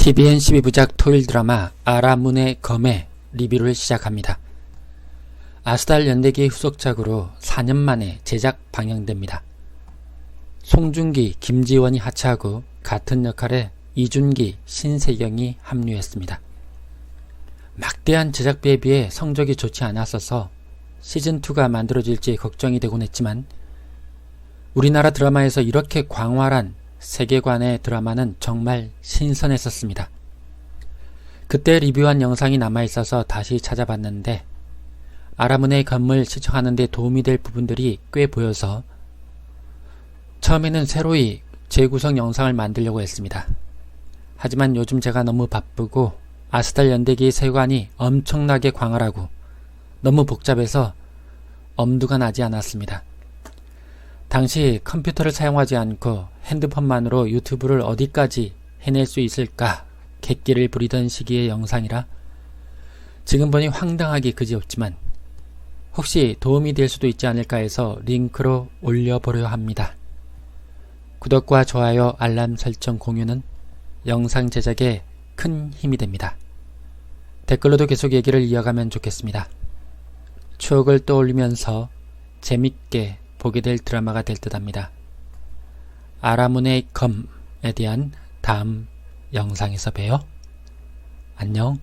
TVN 12부작 토일 드라마 아라문의 검의 리뷰를 시작합니다. 아스달 연대기의 후속작으로 4년 만에 제작 방영됩니다. 송중기, 김지원이 하차하고 같은 역할에 이준기, 신세경이 합류했습니다. 막대한 제작비에 비해 성적이 좋지 않았어서 시즌2가 만들어질지 걱정이 되곤 했지만 우리나라 드라마에서 이렇게 광활한 세계관의 드라마는 정말 신선했었습니다. 그때 리뷰한 영상이 남아있어서 다시 찾아봤는데 아라문의 건물 시청하는 데 도움이 될 부분들이 꽤 보여서 처음에는 새로이 재구성 영상을 만들려고 했습니다. 하지만 요즘 제가 너무 바쁘고 아스달 연대기의 세관이 엄청나게 광활하고 너무 복잡해서 엄두가 나지 않았습니다. 당시 컴퓨터를 사용하지 않고 핸드폰만으로 유튜브를 어디까지 해낼 수 있을까 객기를 부리던 시기의 영상이라 지금 보니 황당하기 그지없지만 혹시 도움이 될 수도 있지 않을까 해서 링크로 올려보려 합니다. 구독과 좋아요, 알람 설정 공유는 영상 제작에 큰 힘이 됩니다. 댓글로도 계속 얘기를 이어가면 좋겠습니다. 추억을 떠올리면서 재밌게 보게 될 드라마가 될 듯합니다. 아라문의 검에 대한 다음 영상에서 봬요. 안녕.